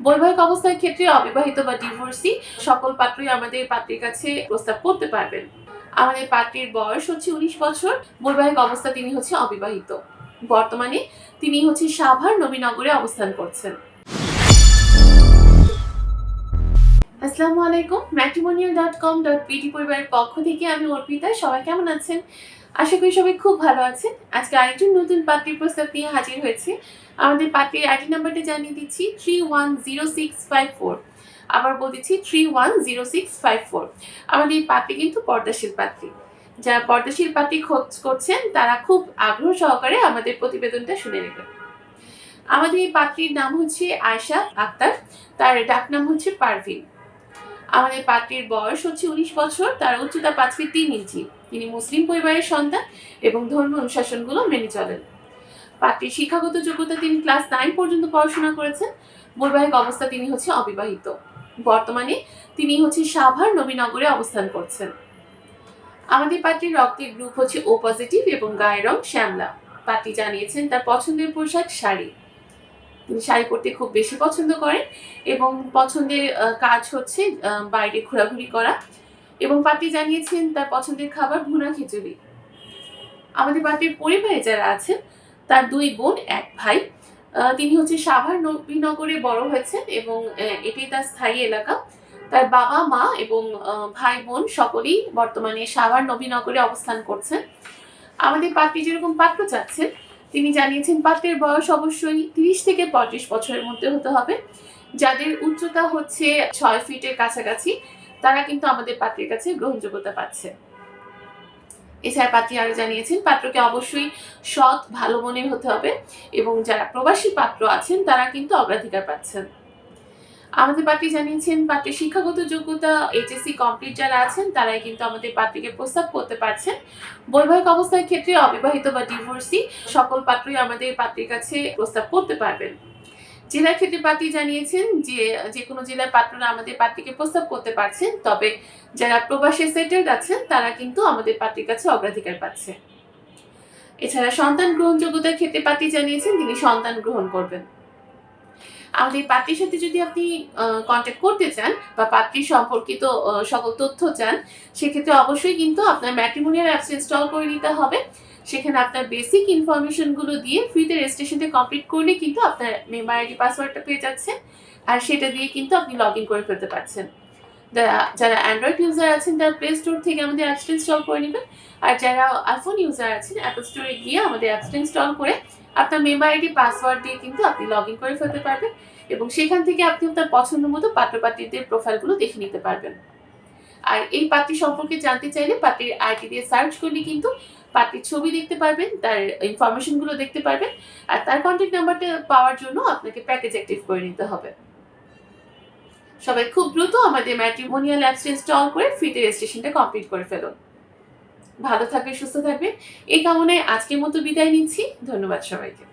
বৈবাহিক অবস্থার ক্ষেত্রে অবিবাহিত বা ডিভোর্সি সকল পাত্রই আমাদের পাত্রের কাছে প্রস্তাব করতে পারবেন। আমাদের পাত্রীর বয়স হচ্ছে উনিশ বছর, বৈবাহিক অবস্থা তিনি হচ্ছে অবিবাহিত। বর্তমানে তিনি হচ্ছে সাভার নবীনগরে অবস্থান করছেন। আসসালামু আলাইকুম matrimonial dot com dot PT পরিবারের পক্ষ থেকে আমি অর্পিতা, সবাই কেমন আছেন? আশা করি সবাই খুব ভালো আছেন। আজকে আরেকজন নতুন পাত্রীর প্রস্তাব নিয়ে হাজির হয়েছে। আমাদের পাত্রীর আইডি নাম্বারটা জানিয়ে দিচ্ছি three one zero six five four আবার বলতেছি three one zero six five four আমাদের এই পাত্রী কিন্তু পর্দাশীল পাত্রী। যারা পর্দাশীল পাত্রী খোঁজ করছেন, তারা খুব আগ্রহ সহকারে আমাদের প্রতিবেদনটা শুনে নেবেন। আমাদের এই পাত্রীর নাম হচ্ছে আয়শা আক্তার, তার ডাক নাম হচ্ছে পারভিন। আমাদের পাত্রীর বয়স হচ্ছে উনিশ বছর, তার উচ্চতা পাঁচ ফিট তিন ইঞ্চি। তিনি মুসলিম পরিবারের সন্তান এবং ধর্মীয় অনুশাসনগুলো মেনে চলেন। পাত্রীর শিক্ষাগত যোগ্যতা তিনি ক্লাস নাইন পর্যন্ত পড়াশোনা করেছেন। বৈবাহিক অবস্থা তিনি হচ্ছে অবিবাহিত। বর্তমানে তিনি হচ্ছে সাভার নবীনগরে অবস্থান করছেন। আমাদের পাত্রীর রক্তের গ্রুপ হচ্ছে ও পজিটিভ এবং গায়ের রং শ্যামলা। পাত্রী জানিয়েছেন তার পছন্দের পোশাক শাড়ি। তিনি শাড়ি পরতে খুব বেশি পছন্দ করেন এবং পছন্দের কাজ হচ্ছে বাইরে ঘোরাঘুরি করা এবং পাতি জানিয়েছেন তার পছন্দের খাবার ভুনা খিচুড়ি। আমাদের পাত্রীর পরিবারে যারা আছেন, তার দুই বোন, এক ভাই তিনি হচ্ছে সাভার নবীনগরে বড় হয়েছেন এবং এটাই তার স্থায়ী এলাকা। তার বাবা, মা এবং ভাই, বোন সকলেই বর্তমানে সাভার নবীনগরে অবস্থান করছেন। আমাদের পাত্রী যেরকম পাত্র চাচ্ছেন তিনি জানিয়েছেন পাত্রের বয়স অবশ্যই তিরিশ থেকে পঁয়ত্রিশ বছরের মধ্যে হতে হবে। যাদের উচ্চতা হচ্ছে ছয় ফিটের কাছাকাছি, তারা কিন্তু আমাদের পাত্রের কাছে গ্রহণযোগ্যতা পাচ্ছে। এছাড়া পাত্রী আরও জানিয়েছেন, পাত্রকে অবশ্যই সৎ, ভালো মনের হতে হবে এবং যারা প্রবাসী পাত্র আছেন, তারা কিন্তু অগ্রাধিকার পাচ্ছেন। আমাদের পাত্রী জানিয়েছেন পাত্রের শিক্ষাগত যোগ্যতা এইচএসসি কমপ্লিট যারা আছেন, তারাই কিন্তু আমাদের পাত্রীকে প্রস্তাব করতে পারছেন। বৈবাহিক অবস্থার ক্ষেত্রে অবিবাহিত বা ডিভোর্সি সকল পাত্রই আমাদের পাত্রীর কাছে প্রস্তাব করতে পারবেন। জেলার ক্ষেত্রে পাত্রী জানিয়েছেন যে যে কোনো জেলার পাত্ররা আমাদের পাত্রীকে প্রস্তাব করতে পারছেন, তবে যারা প্রবাসী সেটেলড আছেন, তারা কিন্তু আমাদের পাত্রীর কাছে অগ্রাধিকার পাচ্ছে। এছাড়া সন্তান গ্রহণযোগ্যতার ক্ষেত্রে পাত্রী জানিয়েছেন, তিনি সন্তান গ্রহণ করবেন। আমাদের পাত্রীর সাথে যদি আপনি কন্ট্যাক্ট করতে চান বা পাত্রী সম্পর্কিত সকল তথ্য চান, সেক্ষেত্রে অবশ্যই কিন্তু আপনার ম্যাট্রিমোনিয়াল অ্যাপস ইনস্টল করে নিতে হবে। সেখানে আপনার বেসিক ইনফরমেশনগুলো দিয়ে ফ্রিতে রেজিস্ট্রেশনটা কমপ্লিট করলে কিন্তু আপনার মেম্বার আইডি পাসওয়ার্ডটা পেয়ে যাচ্ছেন। আর সেটা দিয়ে কিন্তু আপনি লগ ইন করে ফেলতে পারছেন। যারা অ্যান্ড্রয়েড ইউজার আছেন, তারা প্লে স্টোর থেকে আমাদের অ্যাপসটা ইনস্টল করে নেবেন। আর যারা আইফোন ইউজার আছেন অ্যাপল স্টোরে গিয়ে আমাদের অ্যাপসটা ইনস্টল করে আপনার মেম্বার আইডি পাসওয়ার্ড দিয়ে কিন্তু আপনি লগ ইন করে ফেলতে পারবেন এবং সেখান থেকে আপনি আপনার পছন্দ মতো পাত্রপাত্রীদের প্রোফাইলগুলো দেখে নিতে পারবেন। আর এই পাত্রী সম্পর্কে জানতে চাইলে পাত্রীর আইডি দিয়ে সার্চ করলে কিন্তু পাত্রীর ছবি দেখতে পারবেন, তার ইনফরমেশনগুলো দেখতে পারবেন, আর তার কন্ট্যাক্ট নাম্বারটা পাওয়ার জন্য আপনাকে প্যাকেজ অ্যাক্টিভ করে নিতে হবে। সবাই খুব দ্রুত আমাদের ম্যাট্রিমোনিয়াল অ্যাপসটা ইনস্টল করে ফ্রিতে রেজিস্ট্রেশনটা কমপ্লিট করে ফেলুন ভালো থাকবে, সুস্থ থাকবে। এই কামনায় আজকের মতো বিদায় নিচ্ছি। ধন্যবাদ সবাইকে।